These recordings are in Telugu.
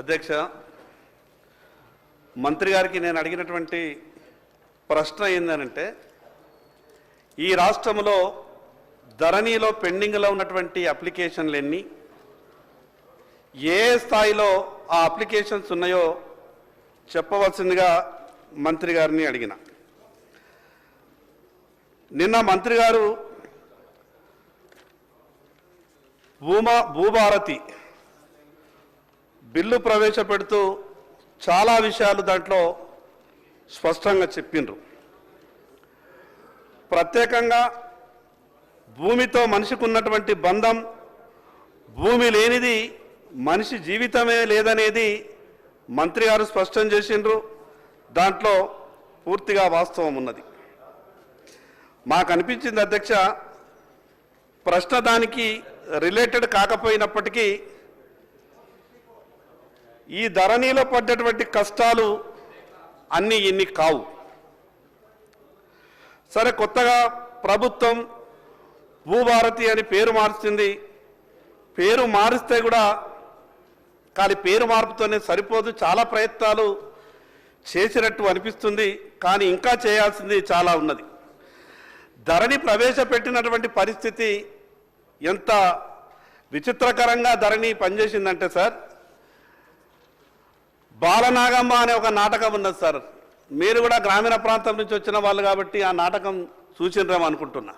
అధ్యక్ష మంత్రి గారికి నేను అడిగినటువంటి ప్రశ్న ఏంటంటే ఈ రాష్ట్రంలో ధరణిలో పెండింగ్లో ఉన్నటువంటి అప్లికేషన్లు ఎన్ని ఏ స్థాయిలో ఆ అప్లికేషన్స్ ఉన్నాయో చెప్పవలసిందిగా మంత్రి గారిని అడిగిన. నిన్న మంత్రి గారు భూమా భూభారతి బిల్లు ప్రవేశపెడుతూ చాలా విషయాలు దాంట్లో స్పష్టంగా చెప్పిండ్రు. ప్రత్యేకంగా భూమితో మనిషికి ఉన్నటువంటి బంధం భూమి లేనిది మనిషి జీవితమే లేదనేది మంత్రి గారు స్పష్టం చేసిండ్రు. దాంట్లో పూర్తిగా వాస్తవం ఉన్నది. మాకు అనిపించింది అధ్యక్ష ప్రశ్న దానికి రిలేటెడ్ కాకపోయినప్పటికీ ఈ ధరణిలో పడ్డటువంటి కష్టాలు అన్నీ ఇన్ని కావు. సరే కొత్తగా ప్రభుత్వం భూభారతి అని పేరు మార్చింది. పేరు మారిస్తే కూడా కానీ పేరు మార్పుతోనే సరిపోదు. చాలా ప్రయత్నాలు చేసినట్టు అనిపిస్తుంది. కానీ ఇంకా చేయాల్సింది చాలా ఉన్నది. ధరణి ప్రవేశపెట్టినటువంటి పరిస్థితి ఎంత విచిత్రకరంగా ధరణి పనిచేసిందంటే సార్ బాలనాగమ్మ అనే ఒక నాటకం ఉన్నది సార్. మీరు కూడా గ్రామీణ ప్రాంతం నుంచి వచ్చిన వాళ్ళు కాబట్టి ఆ నాటకం చూసినరేమో అనుకుంటున్నా.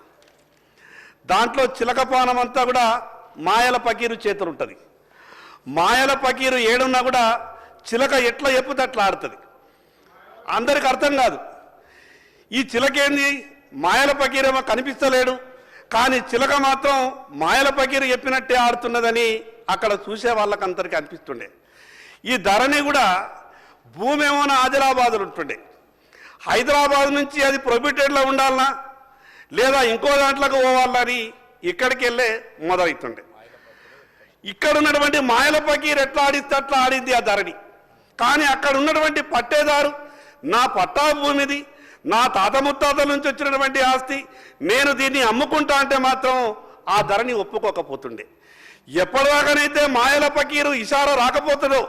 దాంట్లో చిలకపానం అంతా కూడా మాయల పకీరు చేతులు ఉంటుంది. మాయల పకీరు ఏడున్నా కూడా చిలక ఎట్లా ఎప్పుతే అట్లా ఆడుతుంది. అందరికి అర్థం కాదు. ఈ చిలకేంది? మాయల పకీరేమో కనిపిస్తలేడు. కానీ చిలక మాత్రం మాయల పకీరు చెప్పినట్టే ఆడుతున్నదని అక్కడ చూసే వాళ్ళకందరికీ అనిపిస్తుండే. ఈ ధరణి కూడా భూమి ఏమైనా ఆదిలాబాదులు ఉంటుండే. హైదరాబాద్ నుంచి అది ప్రొబిటెడ్లో ఉండాలనా? లేదా ఇంకో దాంట్లోకి పోవాలని ఇక్కడికి వెళ్ళే మొదలవుతుండే ఇక్కడ ఉన్నటువంటి మాయల పకీర్ ఎట్లా ఆడిస్తే అట్లా ఆడింది ఆ ధరణి. కానీ అక్కడ ఉన్నటువంటి పట్టేదారు నా పట్టా భూమిది నా తాత ముత్తాతల నుంచి వచ్చినటువంటి ఆస్తి నేను దీన్ని అమ్ముకుంటా అంటే మాత్రం ఆ ధరని ఒప్పుకోకపోతుండే. ఎప్పటిదాకానైతే మాయల పకీరు ఇషారా రాకపోతుందో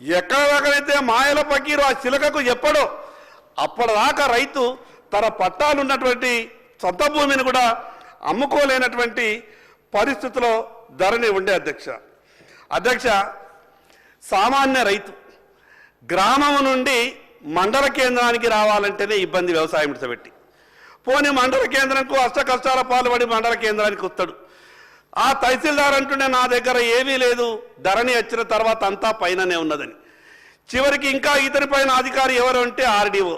ఎక్కడ మాయల పకీరు ఆ చిలకకు ఎప్పుడో అప్పటిదాకా రైతు తన పట్టాలున్నటువంటి సొంత భూమిని కూడా అమ్ముకోలేనటువంటి పరిస్థితిలో ధరణి ఉండే అధ్యక్ష. అధ్యక్ష సామాన్య రైతు గ్రామం నుండి మండల కేంద్రానికి రావాలంటేనే ఇబ్బంది వ్యవసాయం పెట్టి పోనీ మండల కేంద్రంకు అష్ట కష్టాల పాల్పడి మండల కేంద్రానికి వస్తాడు. ఆ తహసీల్దార్ అంటుండే నా దగ్గర ఏమీ లేదు. ధరణి వచ్చిన తర్వాత అంతా పైననే ఉన్నదని. చివరికి ఇంకా ఇతని పైన అధికారి ఎవరు అంటే ఆర్డీఓ.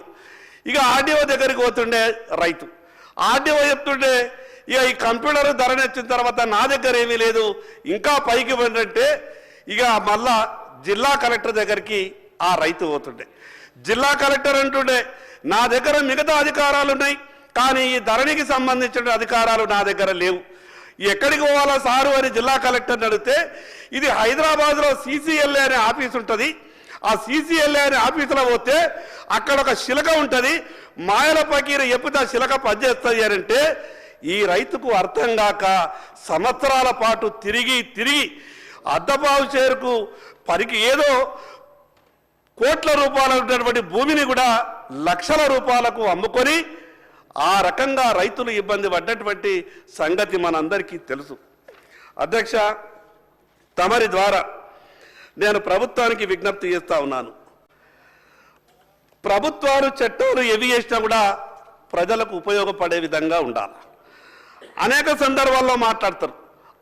ఇక ఆర్డీఓ దగ్గరికి పోతుండే రైతు. ఆర్డీఓ చెప్తుండే ఇక ఈ కంప్యూటర్ ధరణి వచ్చిన తర్వాత నా దగ్గర ఏమీ లేదు. ఇంకా పైకి పోయినంటే ఇక మళ్ళా జిల్లా కలెక్టర్ దగ్గరికి ఆ రైతు పోతుండే. జిల్లా కలెక్టర్ అంటుండే నా దగ్గర మిగతా అధికారాలు ఉన్నాయి కానీ ఈ ధరణికి సంబంధించిన అధికారాలు నా దగ్గర లేవు. ఎక్కడికి పోవాలా సారు అని జిల్లా కలెక్టర్ని అడిగితే ఇది హైదరాబాద్లో సీసీఎల్ఏ అనే ఆఫీస్ ఉంటుంది. ఆ సీసీఎల్ఏ అనే ఆఫీసులో పోతే అక్కడ ఒక శిలక ఉంటుంది. మాయల పకీర ఎప్పుడు ఆ శిలక పనిచేస్తుంది అని అంటే ఈ రైతుకు అర్థం కాక సంవత్సరాల పాటు తిరిగి తిరిగి అద్దపావు చేరుకు పరికి ఏదో కోట్ల రూపాయలు ఉన్నటువంటి భూమిని కూడా లక్షల రూపాయలకు అమ్ముకొని ఆ రకంగా రైతులు ఇబ్బంది పడ్డటువంటి సంగతి మనందరికీ తెలుసు. అధ్యక్ష తమరి ద్వారా నేను ప్రభుత్వానికి విజ్ఞప్తి చేస్తూ ఉన్నాను. ప్రభుత్వాలు చట్టాలు ఎవి చేసినా కూడా ప్రజలకు ఉపయోగపడే విధంగా ఉండాలి. అనేక సందర్భాల్లో మాట్లాడతారు.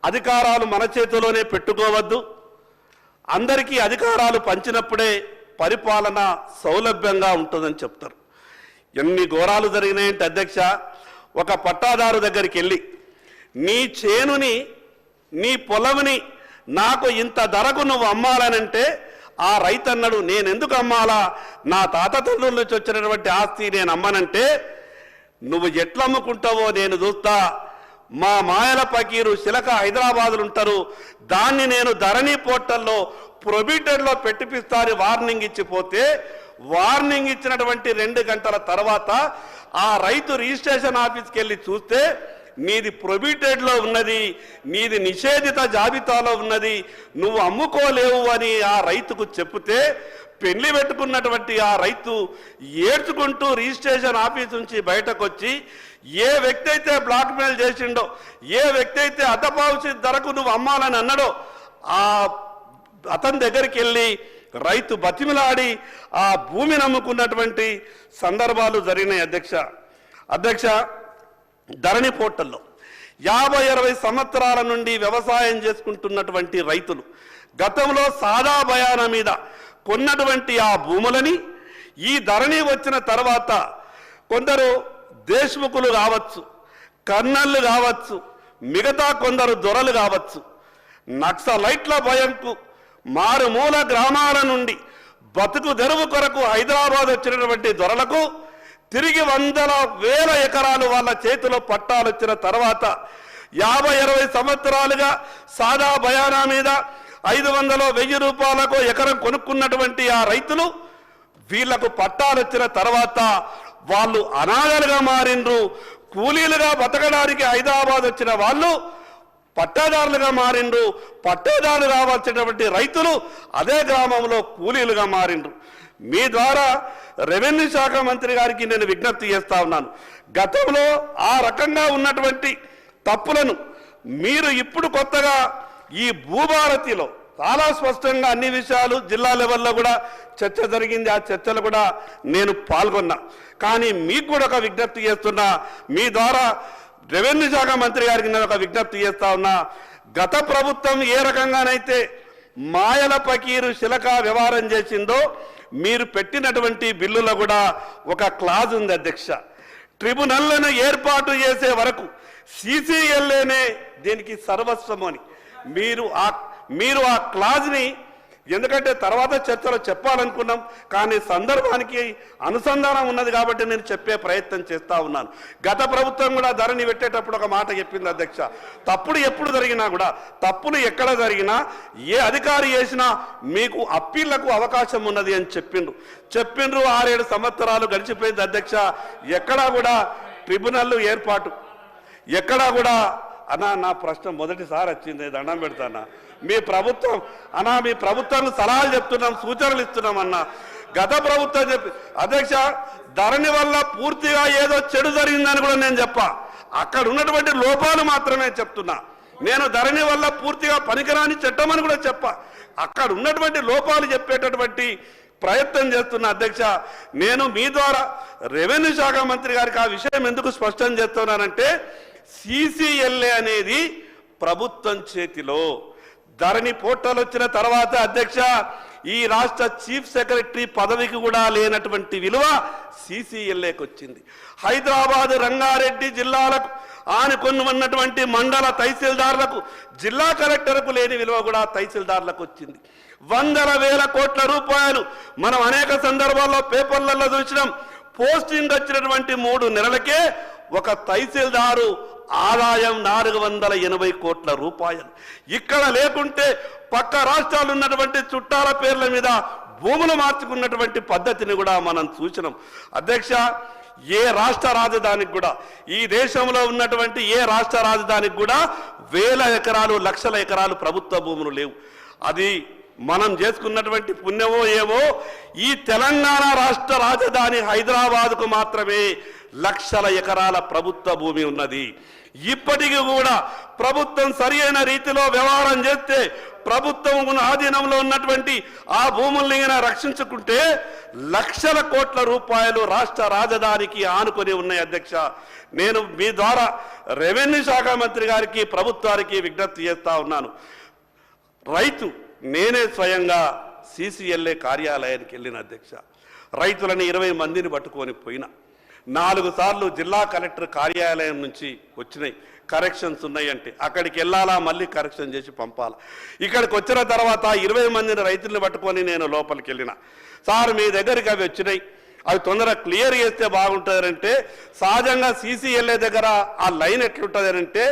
అధికారాలు మన చేతిలోనే పెట్టుకోవద్దు. అందరికీ అధికారాలు పంచినప్పుడే పరిపాలన సౌలభ్యంగా ఉంటుందని చెప్తారు. ఎన్ని ఘోరాలు జరిగినాయంటే అధ్యక్ష ఒక పట్టాదారు దగ్గరికి వెళ్ళి నీ చేనుని నీ పొలముని నాకు ఇంత ధరకు నువ్వు అమ్మాలనంటే ఆ రైతన్నడు నేనెందుకు అమ్మాలా? నా తాత తండ్రుల నుంచి వచ్చినటువంటి ఆస్తి నేను అమ్మనంటే నువ్వు ఎట్లా అమ్ముకుంటావో నేను చూస్తా. మా మాయల పకీరు శిలక హైదరాబాదులు ఉంటారు. దాన్ని నేను ధరణి పోర్టల్లో ప్రొబిటర్లో పెట్టిపిస్తాను వార్నింగ్ ఇచ్చిపోతే వార్నింగ్ ఇచ్చినటువంటి రెండు గంటల తర్వాత ఆ రైతు రిజిస్ట్రేషన్ ఆఫీస్కి వెళ్ళి చూస్తే నీది ప్రొబిటెడ్లో ఉన్నది నీది నిషేధిత జాబితాలో ఉన్నది నువ్వు అమ్ముకోలేవు అని ఆ రైతుకు చెప్తే పెళ్ళి పెట్టుకున్నటువంటి ఆ రైతు ఏడ్చుకుంటూ రిజిస్ట్రేషన్ ఆఫీస్ నుంచి బయటకు వచ్చి ఏ వ్యక్తి అయితే బ్లాక్మెయిల్ చేసిండో ఏ వ్యక్తి అయితే అతపావుసి ధరకు నువ్వు అమ్మాలని అన్నాడో ఆ అతని దగ్గరికి వెళ్ళి రైతు బతిమిలాడి ఆ భూమిని అమ్ముకున్నటువంటి సందర్భాలు జరిగినాయి అధ్యక్ష. అధ్యక్ష ధరణి పోర్టల్లో యాభై అరవై సంవత్సరాల నుండి వ్యవసాయం చేసుకుంటున్నటువంటి రైతులు గతంలో సాదా భయాన మీద కొన్నటువంటి ఆ భూములని ఈ ధరణి వచ్చిన తర్వాత కొందరు దేశ్ముఖులు కావచ్చు కర్నళ్ళు కావచ్చు మిగతా కొందరు దొరలు కావచ్చు నక్సలైట్ల భయంకు మారుమూల గ్రామాల నుండి బతుకు తెరువు కొరకు హైదరాబాద్ వచ్చినటువంటి దొరలకు తిరిగి వందల వేల ఎకరాలు వాళ్ళ చేతిలో పట్టాలు వచ్చిన తర్వాత యాభై ఇరవై సంవత్సరాలుగా సాదా బయానా మీద ఐదు వందలు వెయ్యి రూపాయలకు ఎకరం కొనుక్కున్నటువంటి ఆ రైతులు వీళ్ళకు పట్టాలు వచ్చిన తర్వాత వాళ్ళు అనాథలుగా మారిండ్రు కూలీలుగా బతకడానికి హైదరాబాద్ వచ్చిన వాళ్ళు పట్టాదారులుగా మారిండ్రు. పట్టాదారులు రావాల్సినటువంటి రైతులు అదే గ్రామంలో కూలీలుగా మారిండ్రు. మీ ద్వారా రెవెన్యూ శాఖ మంత్రి గారికి నేను విజ్ఞప్తి చేస్తా ఉన్నాను. గతంలో ఆ రకంగా ఉన్నటువంటి తప్పులను మీరు ఇప్పుడు కొత్తగా ఈ భూభారతిలో చాలా స్పష్టంగా అన్ని విషయాలు జిల్లా లెవెల్లో కూడా చర్చ జరిగింది. ఆ చర్చలు కూడా నేను పాల్గొన్నా. కానీ మీకు కూడా ఒక విజ్ఞప్తి చేస్తున్నా. మీ ద్వారా రెవెన్యూ శాఖ మంత్రి గారికి నేను ఒక విజ్ఞప్తి చేస్తా ఉన్నా. గత ప్రభుత్వం ఏ రకంగానైతే మాయల పకీరు శిలక వ్యవహారం చేసిందో మీరు పెట్టినటువంటి బిల్లులో కూడా ఒక క్లాజ్ ఉంది అధ్యక్ష. ట్రిబ్యునల్లను ఏర్పాటు చేసే వరకు సీసీఎల్ఏనే దీనికి సర్వస్వము అని. మీరు ఆ మీరు ఆ క్లాజ్ని ఎందుకంటే తర్వాత చర్చలో చెప్పాలనుకున్నాం కానీ సందర్భానికి అనుసంధానం ఉన్నది కాబట్టి నేను చెప్పే ప్రయత్నం చేస్తూ ఉన్నాను. గత ప్రభుత్వం కూడా ధరని పెట్టేటప్పుడు ఒక మాట చెప్పింది అధ్యక్ష. తప్పుడు ఎప్పుడు జరిగినా కూడా తప్పులు ఎక్కడ జరిగినా ఏ అధికారి చేసినా మీకు అప్పీళ్ళకు అవకాశం ఉన్నది అని చెప్పిండ్రు. చెప్పిండ్రు ఆరేడు సంవత్సరాలు గడిచిపోయింది అధ్యక్ష. ఎక్కడా కూడా ట్రిబ్యునల్ ఏర్పాటు. ఎక్కడా కూడా అన్నా నా ప్రశ్న మొదటిసారి వచ్చింది దండం పెడతానా? మీ ప్రభుత్వం అన్నా మీ ప్రభుత్వం సలహాలు చెప్తున్నాం సూచనలు ఇస్తున్నాం అన్న. గత ప్రభుత్వం చెప్పి అధ్యక్ష ధరణి వల్ల పూర్తిగా ఏదో చెడు జరిగిందని కూడా నేను చెప్ప. అక్కడ ఉన్నటువంటి లోపాలు మాత్రమే చెప్తున్నా. నేను ధరణి వల్ల పూర్తిగా పనికిరాని చట్టమని కూడా చెప్ప. అక్కడ ఉన్నటువంటి లోపాలు చెప్పేటటువంటి ప్రయత్నం చేస్తున్న అధ్యక్ష నేను మీ ద్వారా రెవెన్యూ శాఖ మంత్రి గారికి ఆ విషయం ఎందుకు స్పష్టం చేస్తున్నానంటే సిసిఎల్ఏ అనేది ప్రభుత్వం చేతిలో. ధరణి పోర్టల్ వచ్చిన తర్వాత అధ్యక్ష ఈ రాష్ట్ర చీఫ్ సెక్రటరీ పదవికి కూడా లేనటువంటి విలువ సిసిఎల్ఏకి వచ్చింది. హైదరాబాద్ రంగారెడ్డి జిల్లాలకు ఆనుకొని ఉన్నటువంటి మండల తహసీల్దార్లకు జిల్లా కలెక్టర్కు లేని విలువ కూడా తహసీల్దార్లకు వచ్చింది. వందల వేల కోట్ల రూపాయలు మనం అనేక సందర్భాల్లో పేపర్లలో చూసినాం. పోస్టింగ్ వచ్చినటువంటి మూడు నెలలకే ఒక తహసీల్దారు ఆదాయం నాలుగు వందల ఎనభై కోట్ల రూపాయలు. ఇక్కడ లేకుంటే పక్క రాష్ట్రాలు ఉన్నటువంటి చుట్టాల పేర్ల మీద భూములు మార్చుకున్నటువంటి పద్ధతిని కూడా మనం చూసినాం. అధ్యక్ష ఏ రాష్ట్ర రాజధానికి కూడా ఈ దేశంలో ఉన్నటువంటి ఏ రాష్ట్ర రాజధానికి కూడా వేల ఎకరాలు లక్షల ఎకరాలు ప్రభుత్వ భూములు లేవు. అది మనం చేసుకున్నటువంటి పుణ్యమో ఏవో ఈ తెలంగాణ రాష్ట్ర రాజధాని హైదరాబాద్కు మాత్రమే లక్షల ఎకరాల ప్రభుత్వ భూమి ఉన్నది. ఇప్పటికీ కూడా ప్రభుత్వం సరియైన రీతిలో వ్యవహారం చేస్తే ప్రభుత్వం ఆధీనంలో ఉన్నటువంటి ఆ భూముల్ని రక్షించుకుంటే లక్షల కోట్ల రూపాయలు రాష్ట్ర రాజధానికి ఆనుకొని ఉన్నాయి అధ్యక్ష. నేను మీ ద్వారా రెవెన్యూ శాఖ మంత్రి గారికి ప్రభుత్వానికి విజ్ఞప్తి చేస్తా ఉన్నాను. రైతు నేనే స్వయంగా సీసీఎల్ఏ కార్యాలయానికి వెళ్ళిన అధ్యక్ష. రైతులని ఇరవై మందిని పట్టుకొని పోయినా. నాలుగు సార్లు జిల్లా కలెక్టర్ కార్యాలయం నుంచి వచ్చినాయి. కరెక్షన్స్ ఉన్నాయంటే అక్కడికి వెళ్ళాలా మళ్ళీ కరెక్షన్ చేసి పంపాలా. ఇక్కడికి వచ్చిన తర్వాత ఇరవై మందిని రైతుల్ని పట్టుకొని నేను లోపలికి వెళ్ళిన. సార్ మీ దగ్గరికి అవి వచ్చినాయి. అవి తొందరగా క్లియర్ చేస్తే బాగుంటుందంటే సహజంగా సీసీఎల్ఏ దగ్గర ఆ లైన్ ఎట్లుంటుంది అంటే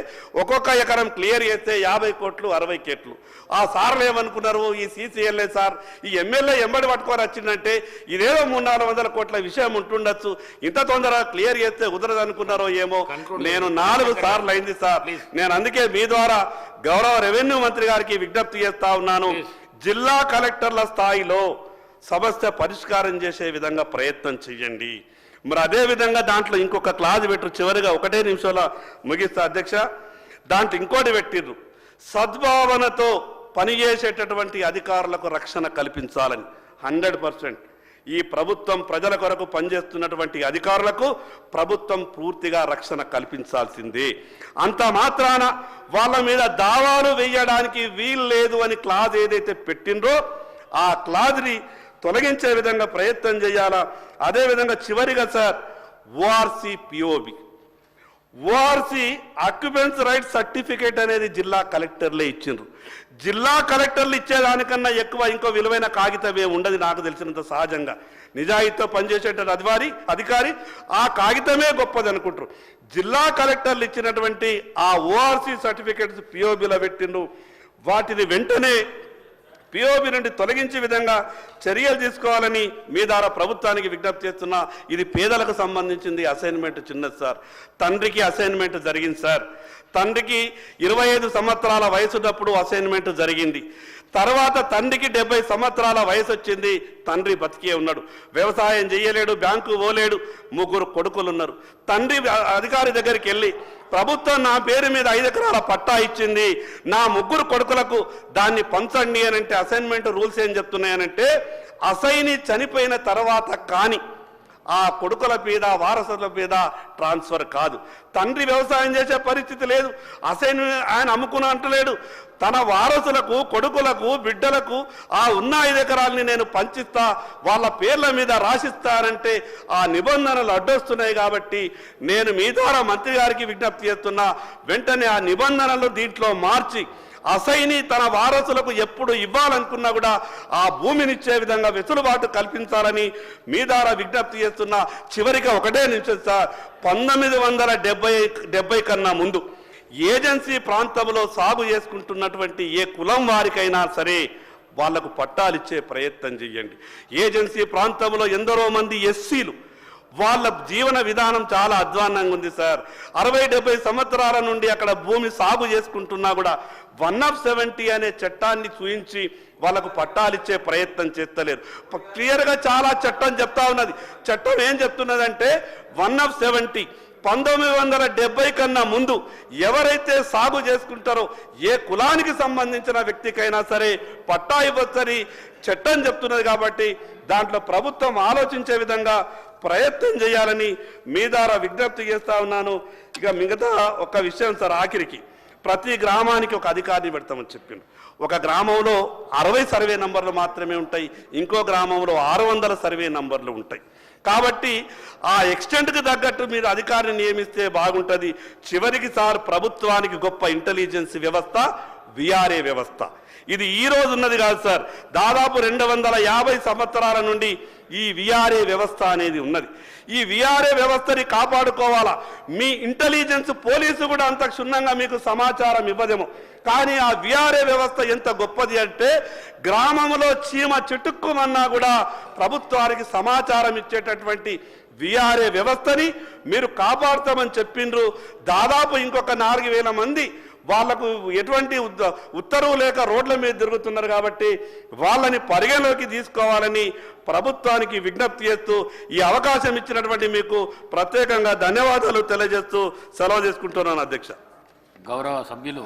ఒక్కొక్క ఎకరం క్లియర్ చేస్తే యాభై కోట్లు అరవై కోట్లు. ఆ సార్లు ఏమనుకున్నారు? ఈ సీసీఎల్ఏ సార్ ఈ ఎమ్మెల్యే ఎంబడి పట్టుకొని వచ్చిందంటే ఇదేదో మూడు నాలుగు వందల కోట్ల విషయం ఉంటుండొచ్చు. ఇంత తొందరగా క్లియర్ చేస్తే కుదరదు అనుకున్నారో ఏమో నేను నాలుగు సార్లు అయింది సార్. నేను అందుకే మీ ద్వారా గౌరవ రెవెన్యూ మంత్రి గారికి విజ్ఞప్తి చేస్తా ఉన్నాను. జిల్లా కలెక్టర్ల స్థాయిలో సమస్య పరిష్కారం చేసే విధంగా ప్రయత్నం చేయండి. మరి అదే విధంగా దాంట్లో ఇంకొక క్లాజ్ పెట్టరు చివరిగా ఒకటే నిమిషంలో ముగిస్తా అధ్యక్ష. దాంట్లో ఇంకోటి పెట్టిర్రు. సద్భావనతో పనిచేసేటటువంటి అధికారులకు రక్షణ కల్పించాలని హండ్రెడ్ పర్సెంట్. ఈ ప్రభుత్వం ప్రజల కొరకు పనిచేస్తున్నటువంటి అధికారులకు ప్రభుత్వం పూర్తిగా రక్షణ కల్పించాల్సిందే. అంత మాత్రాన వాళ్ళ మీద దావాలు వేయడానికి వీలు లేదు అని క్లాజ్ ఏదైతే పెట్టిండ్రో ఆ క్లాజ్ని తొలగించే విధంగా ప్రయత్నం చేయాలా? అదేవిధంగా చివరిగా sir ORC POB ORC occupancy right certificate అనేది జిల్లా కలెక్టర్లే ఇచ్చిండ్రు. జిల్లా కలెక్టర్లు ఇచ్చేదానికన్నా ఎక్కువ ఇంకో విలువైన కాగితం ఉండదు నాకు తెలిసినంత సహజంగా. నిజాయితీతో పనిచేసేటువంటి అధికారి అధికారి ఆ కాగితమే గొప్పది అనుకుంటారు జిల్లా కలెక్టర్లు ఇచ్చినటువంటి ఆ ఓఆర్సి సర్టిఫికేట్స్ పిఓబిలో పెట్టిండ్రు. వాటిని వెంటనే పిఓబి నుండి తొలగించే విధంగా చర్యలు తీసుకోవాలని మీ ద్వారా ప్రభుత్వానికి విజ్ఞప్తి చేస్తున్నా. ఇది పేదలకు సంబంధించింది అసైన్మెంట్ చిన్నది సార్. తండ్రికి అసైన్మెంట్ జరిగింది సార్. తండ్రికి ఇరవై ఐదు సంవత్సరాల వయసున్నప్పుడు అసైన్మెంట్ జరిగింది. తర్వాత తండ్రికి డెబ్బై సంవత్సరాల వయసు వచ్చింది తండ్రి బతికే ఉన్నాడు. వ్యవసాయం చేయలేడు బ్యాంకు పోలేడు ముగ్గురు కొడుకులు ఉన్నారు తండ్రి అధికారి దగ్గరికి వెళ్ళి ప్రభుత్వం నా పేరు మీద ఐదు ఎకరాల పట్టా ఇచ్చింది. నా ముగ్గురు కొడుకులకు దాన్ని పంచండి అని అంటే అసైన్మెంట్ రూల్స్ ఏం చెప్తున్నాయనంటే అసైని చనిపోయిన తర్వాత కానీ ఆ కొడుకుల మీద వారసుల మీద ట్రాన్స్ఫర్ కాదు. తండ్రి వ్యవసాయం చేసే పరిస్థితి లేదు. అసైన్ ఆయన అమ్ముకున్న అంటలేడు. తన వారసులకు కొడుకులకు బిడ్డలకు ఆ ఉన్న ఐదు ఎకరాలని నేను పంచిస్తా వాళ్ళ పేర్ల మీద రాసిస్తానంటే ఆ నిబంధనలు అడ్డొస్తున్నాయి కాబట్టి నేను మీ ద్వారా మంత్రి గారికి విజ్ఞప్తి చేస్తున్నా వెంటనే ఆ నిబంధనలు దీంట్లో మార్చి అసైని తన వారసులకు ఎప్పుడు ఇవ్వాలనుకున్నా కూడా ఆ భూమినిచ్చే విధంగా వెసులుబాటు కల్పించాలని మీ ద్వారా విజ్ఞప్తి చేస్తున్న చివరిగా ఒకటే నిమిషం సార్ పంతొమ్మిది వందల డెబ్బై డెబ్బై కన్నా ముందు ఏజెన్సీ ప్రాంతంలో సాగు చేసుకుంటున్నటువంటి ఏ కులం వారికైనా సరే వాళ్ళకు పట్టాలిచ్చే ప్రయత్నం చేయండి. ఏజెన్సీ ప్రాంతంలో ఎందరో మంది ఎస్సీలు వాళ్ళ జీవన విధానం చాలా అధ్వాన్నంగా ఉంది సార్. అరవై డెబ్బై సంవత్సరాల నుండి అక్కడ భూమి సాగు చేసుకుంటున్నా కూడా వన్ ఆఫ్ సెవెంటీ అనే చట్టాన్ని చూయించి వాళ్ళకు పట్టాలిచ్చే ప్రయత్నం చేస్తలేరు. క్లియర్గా చాలా చట్టం చెప్తా ఉన్నది. చట్టం ఏం చెప్తున్నదంటే వన్ ఆఫ్ సెవెంటీ పంతొమ్మిది వందల డెబ్బై కన్నా ముందు ఎవరైతే సాగు చేసుకుంటారో ఏ కులానికి సంబంధించిన వ్యక్తికైనా సరే పట్టా ఇవ్వచ్చని చట్టం చెప్తున్నది కాబట్టి దాంట్లో ప్రభుత్వం ఆలోచించే విధంగా ప్రయత్నం చేయాలని మీ ద్వారా విజ్ఞప్తి చేస్తా ఉన్నాను. ఇక మిగతా ఒక విషయం సార్ ఆఖరికి. ప్రతి గ్రామానికి ఒక అధికారిని పెడతామని చెప్పిండు. ఒక గ్రామంలో అరవై సర్వే నంబర్లు మాత్రమే ఉంటాయి. ఇంకో గ్రామంలో ఆరు వందల సర్వే నంబర్లు ఉంటాయి. కాబట్టి ఆ ఎక్స్టెంట్కి తగ్గట్టు మీరు అధికారిని నియమిస్తే బాగుంటుంది. చివరికి సార్ ప్రభుత్వానికి గొప్ప ఇంటెలిజెన్స్ వ్యవస్థ విఆర్ఏ వ్యవస్థ. ఇది ఈ రోజు ఉన్నది కాదు సార్. దాదాపు రెండు వందల యాభై సంవత్సరాల నుండి ఈ విఆర్ఏ వ్యవస్థ అనేది ఉన్నది. ఈ విఆర్ఏ వ్యవస్థని కాపాడుకోవాలా? మీ ఇంటెలిజెన్స్ పోలీసు కూడా అంత క్షుణ్ణంగా మీకు సమాచారం ఇవ్వదేమో. కానీ ఆ విఆర్ఏ వ్యవస్థ ఎంత గొప్పది అంటే గ్రామంలో చీమ చిటుక్కుమన్నా కూడా ప్రభుత్వానికి సమాచారం ఇచ్చేటటువంటి విఆర్ఏ వ్యవస్థని మీరు కాపాడుతామని చెప్పిండ్రు. దాదాపు ఇంకొక నాలుగు వేల మంది వాళ్ళకు ఎటువంటి ఉద్ద- ఉత్తర్వు లేక రోడ్ల మీద తిరుగుతున్నారు కాబట్టి వాళ్ళని పరిగణలోకి తీసుకోవాలని ప్రభుత్వానికి విజ్ఞప్తి చేస్తూ ఈ అవకాశం ఇచ్చినటువంటి మీకు ప్రత్యేకంగా ధన్యవాదాలు తెలియజేస్తూ సెలవు తీసుకుంటున్నాను అధ్యక్ష. గౌరవ సభ్యులు